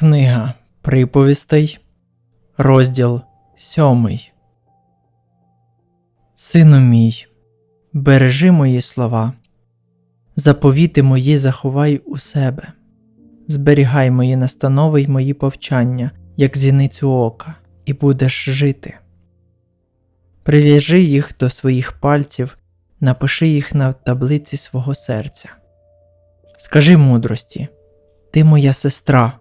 Книга Приповістей, розділ сьомий. Сину мій, бережи мої слова, заповіти мої заховай у себе, зберігай мої настанови й мої повчання, як зіницю ока, і будеш жити. Прив'яжи їх до своїх пальців, напиши їх на таблиці свого серця. Скажи мудрості, ти моя сестра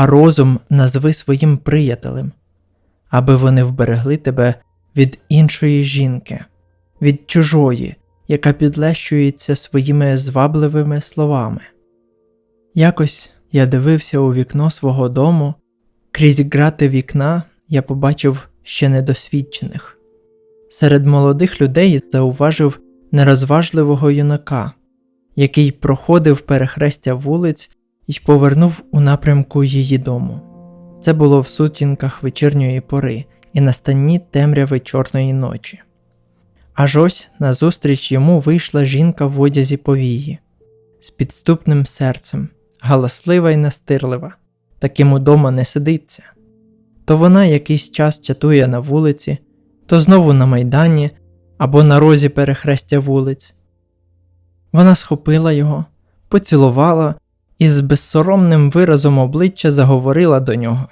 а розум назви своїм приятелем, аби вони вберегли тебе від іншої жінки, від чужої, яка підлещується своїми звабливими словами. Якось я дивився у вікно свого дому, крізь грати вікна я побачив ще недосвідчених. Серед молодих людей зауважив нерозважливого юнака, який проходив перехрестя вулиць і повернув у напрямку її дому. Це було в сутінках вечірньої пори і на стані темряви чорної ночі. Аж ось назустріч йому вийшла жінка в одязі повії, з підступним серцем, галаслива й настирлива, таким удома не сидиться. То вона якийсь час чатує на вулиці, то знову на майдані або на розі перехрестя вулиць. Вона схопила його, поцілувала і з безсоромним виразом обличчя заговорила до нього.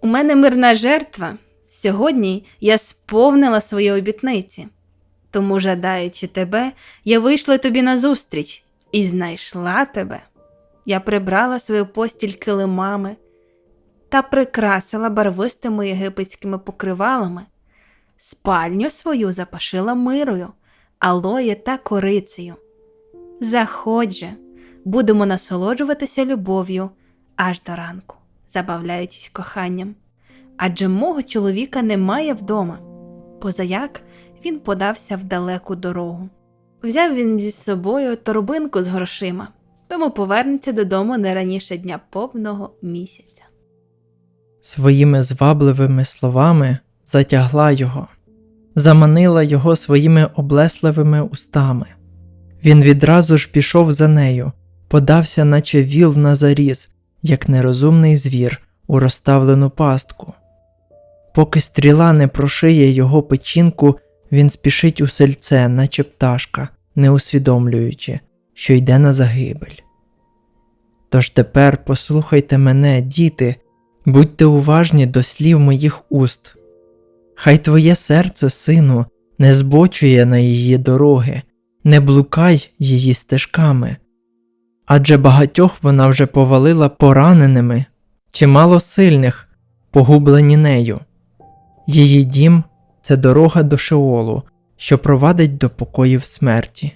У мене мирна жертва. Сьогодні я сповнила свої обітниці. Тому, жадаючи тебе, я вийшла тобі назустріч і знайшла тебе. Я прибрала свою постіль килимами та прикрасила барвистими єгипетськими покривалами. Спальню свою запашила мирою, алоє та корицею. Заходь же, будемо насолоджуватися любов'ю аж до ранку, забавляючись коханням. Адже мого чоловіка немає вдома, позаяк він подався в далеку дорогу. Взяв він зі собою торбинку з грошима, тому повернеться додому не раніше дня повного місяця. Своїми звабливими словами затягла його, заманила його своїми облесливими устами. Він відразу ж пішов за нею, подався, наче віл на заріз, як нерозумний звір у розставлену пастку. Поки стріла не прошиє його печінку, він спішить у сельце, наче пташка, не усвідомлюючи, що йде на загибель. Тож тепер послухайте мене, діти, будьте уважні до слів моїх уст. Хай твоє серце, сину, не збочує на її дороги, не блукай її стежками, адже багатьох вона вже повалила пораненими, чимало сильних, погублені нею. Її дім це дорога до Шеолу, що провадить до покоїв смерті.